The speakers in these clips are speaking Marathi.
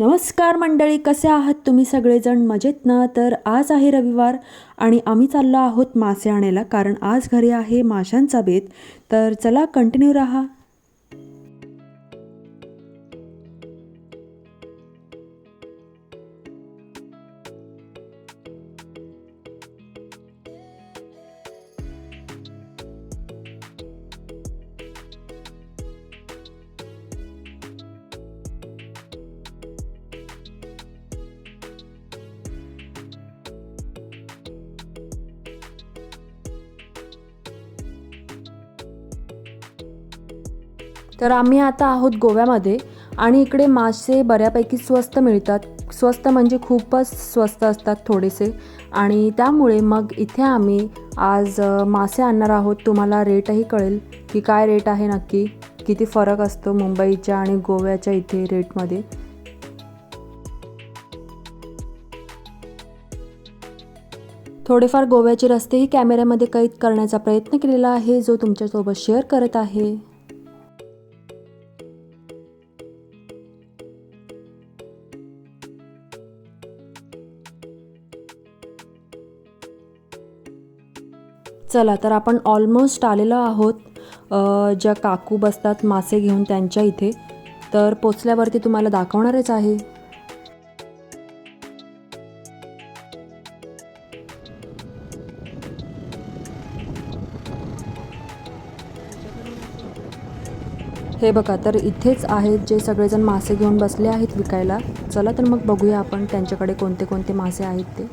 नमस्कार मंडळी कसे आहात तुम्ही सगळेजण? मजेत ना? तर आज आहे रविवार आणि आम्ही चाललो आहोत मासे आणायला कारण आज घरी आहे माशांचा बेत. तर चला कंटिन्यू राहा. तर आम्ही आता आहोत गोव्यामध्ये आणि इकडे मासे बऱ्यापैकी स्वस्त मिळतात. स्वस्त म्हणजे खूपच स्वस्त असतात थोडेसे. आणि त्यामुळे मग इथे आम्ही आज मासे आणणार आहोत. तुम्हाला रेटही कळेल की काय रेट आहे नक्की. किती फरक असतो मुंबईच्या आणि गोव्याच्या इथे रेटमध्ये. थोडेफार गोव्याचे रस्तेही कॅमेऱ्यामध्ये कैद करण्याचा प्रयत्न केलेला आहे जो तुमच्यासोबत शेअर करत आहे. चला तर आपण ऑलमोस्ट आलेलो आहोत ज्या काकू बसतात मासे घेऊन त्यांच्या इथे. तर पोचल्यावरती तुम्हाला दाखवणारच आहे. हे बघा तर इथेच आहेत जे सगळेजण मासे घेऊन बसले आहेत विकायला. चला तर मग बघूया आपण त्यांच्याकडे कोणते कोणते मासे आहेत ते.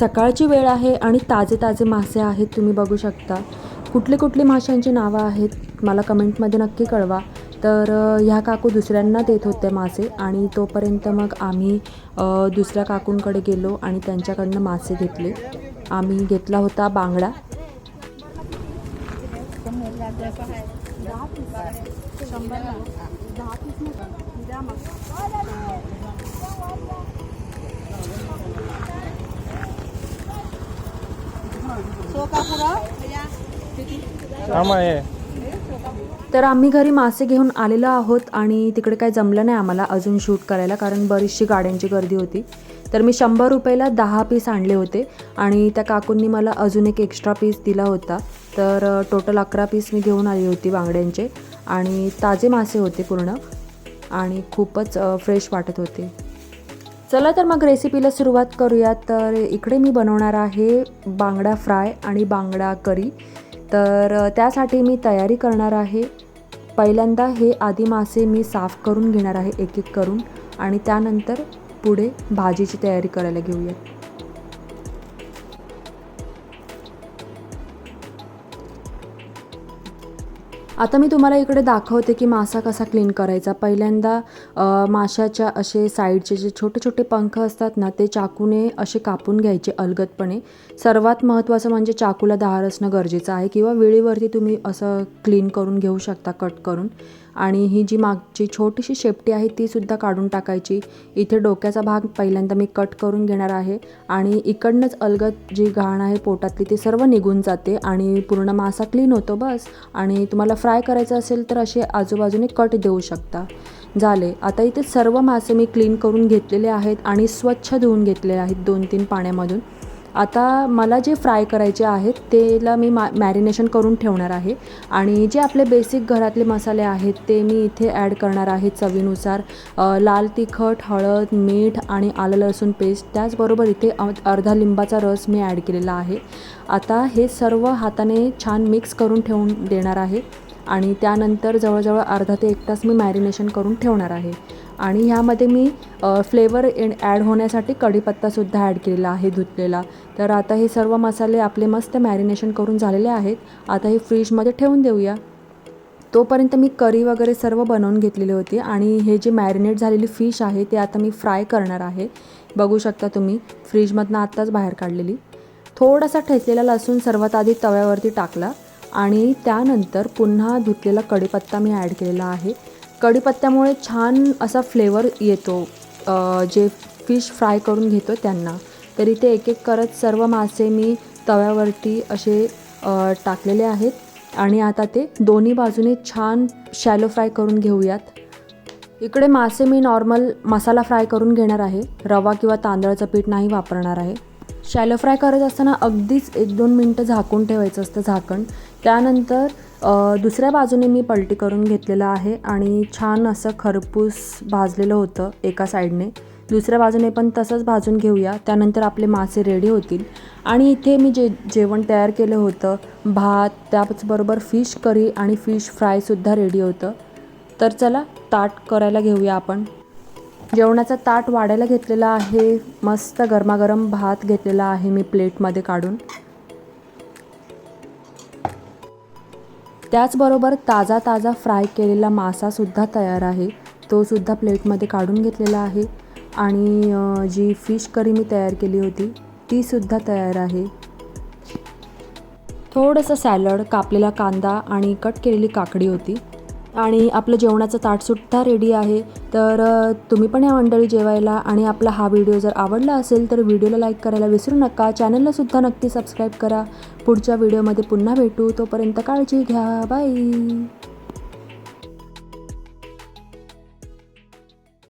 सकाळची वेळ आहे आणि ताजे ताजे मासे आहेत तुम्ही बघू शकता. कुठले कुठले माशांची नावं आहेत मला कमेंटमध्ये नक्की कळवा. तर ह्या काकू दुसऱ्यांना देत होते मासे आणि तोपर्यंत मग आम्ही दुसऱ्या काकूंकडे गेलो आणि त्यांच्याकडनं मासे घेतले. आम्ही घेतला होता बांगडा. तर आम्ही घरी मासे घेऊन आलेलो आहोत आणि तिकडे काही जमलं नाही आम्हाला अजून शूट करायला कारण बरीचशी गाड्यांची गर्दी होती. तर मी शंभर रुपयाला दहा पीस आणले होते आणि त्या काकूंनी मला अजून एक एक्स्ट्रा पीस दिला होता. तर टोटल अकरा पीस मी घेऊन आली होती बांगड्यांचे आणि ताजे मासे होते पूर्ण आणि खूपच फ्रेश वाटत होते. चला तर मग रेसिपीला सुरुवात करूया. तर इकडे मी बनवणार आहे बांगडा फ्राय आणि बांगडा करी. तर त्यासाठी मी तयारी करणार आहे. पहिल्यांदा हे आधी मासे मी साफ करून घेणार आहे एक एक करून. आणि त्यानंतर पुढे भाजीची तयारी करायला घेऊयात. आता मी तुम्हाला इकडे दाखवते की मासा कसा क्लीन करायचा. पहिल्यांदा माशाच्या असे साईडचे जे छोटे छोटे पंख असतात ना ते चाकूने असे कापून घ्यायचे अलगदपणे. सर्वात महत्त्वाचं म्हणजे चाकूला धार असणं गरजेचं आहे किंवा वेळेवरती तुम्ही असं क्लीन करून घेऊ शकता कट करून. आणि ही जी मागची छोटीशी शेपटी आहे ती सुद्धा काढून टाकायची. इथे डोक्याचा भाग पहिल्यांदा मी कट करून घेणार आहे आणि इकडनंच अलगत जी घाण आहे पोटातली ती सर्व निघून जाते आणि पूर्ण मासा क्लीन होतो बस. आणि तुम्हाला फ्राय करायचं असेल तर असे आजूबाजूने कट देऊ शकता. झाले. आता इथे सर्व मासे मी क्लीन करून घेतलेले आहेत आणि स्वच्छ धुवून घेतलेले आहेत दोन तीन पाण्यामधून. आता मला जे फ्राय करायचे आहेत तेला मी मा मॅरिनेशन करून ठेवणार आहे. आणि जे आपले बेसिक घरातले मसाले आहेत ते मी इथे ॲड करणार आहे चवीनुसार. लाल तिखट हळद मीठ आणि आलं लसूण पेस्ट त्याचबरोबर इथे अर्धा लिंबाचा रस मी ॲड केलेला आहे. आता हे सर्व हाताने छान मिक्स करून ठेवून देणार आहे. आणि त्यानंतर जवळजवळ अर्धा ते एक तास मी मॅरिनेशन करून ठेवणार आहे. आणि ह्यामध्ये मी फ्लेवर ॲड होण्यासाठी कढीपत्तासुद्धा ॲड केलेला आहे धुतलेला. तर आता हे सर्व मसाले आपले मस्त मॅरिनेशन करून झालेले आहेत. आता हे फ्रीजमध्ये ठेवून देऊया. तोपर्यंत मी करी वगैरे सर्व बनवून घेतलेली होती आणि हे जे मॅरिनेट झालेली फिश आहे ते आता मी फ्राय करणार आहे. बघू शकता तुम्ही फ्रीजमधनं आत्ताच बाहेर काढलेली. थोडासा ठेचलेला लसूण सर्वात आधी तव्यावरती टाकला आणि त्यानंतर पुन्हा धुतलेला कढीपत्ता मी ॲड केलेला आहे. कढीपत्त्यामुळे छान असा फ्लेवर येतो. जे फिश फ्राय करून घेतो त्यांना. तर इथे एक एक करत सर्व मासे मी तव्यावरती असे टाकलेले आहेत. आणि आता ते दोन्ही बाजूने छान शॅलो फ्राय करून घेऊयात. इकडे मासे मी नॉर्मल मसाला फ्राय करून घेणार आहे. रवा किंवा तांदळाचं पीठ नाही वापरणार आहे. शॅलो फ्राय करत असताना अगदीच एक दोन मिनटं झाकून ठेवायचं असतं झाकण. त्यानंतर दुसऱ्या बाजूने मी पलटी करून घेतलेलं आहे आणि छान असं खरपूस भाजलेलं होतं एका साईडने. दुसऱ्या बाजूने पण तसंच भाजून घेऊया. त्यानंतर आपले मासे रेडी होतील. आणि इथे मी जे जेवण तयार केलं होतं भात त्याचबरोबर फिश करी आणि फिश फ्रायसुद्धा रेडी होतं. तर चला ताट करायला घेऊया आपण. जेवणाचा ताट वाढायला घेतलेला आहे. मस्त गरमागरम भात घेतलेला आहे मी प्लेटमध्ये काढून. त्याचबरोबर ताजा ताजा फ्राय केलेला मासासुद्धा तयार आहे. तोसुद्धा प्लेटमध्ये काढून घेतलेला आहे. आणि जी फिश करी मी तयार केली होती तीसुद्धा तयार आहे. थोडंसं सॅलड कापलेला कांदा आणि कट केलेली काकडी होती. आणि आपलं जेवणाचं ताटसुद्धा रेडी आहे. तर तुम्ही पण या मंडळी जेवायला आणि आपला हा व्हिडिओ जर आवडला असेल तर व्हिडिओला लाईक करायला विसरू नका. चॅनललासुद्धा नक्की सबस्क्राईब करा. पुढच्या व्हिडिओमध्ये पुन्हा भेटू. तोपर्यंत काळजी घ्या. बाय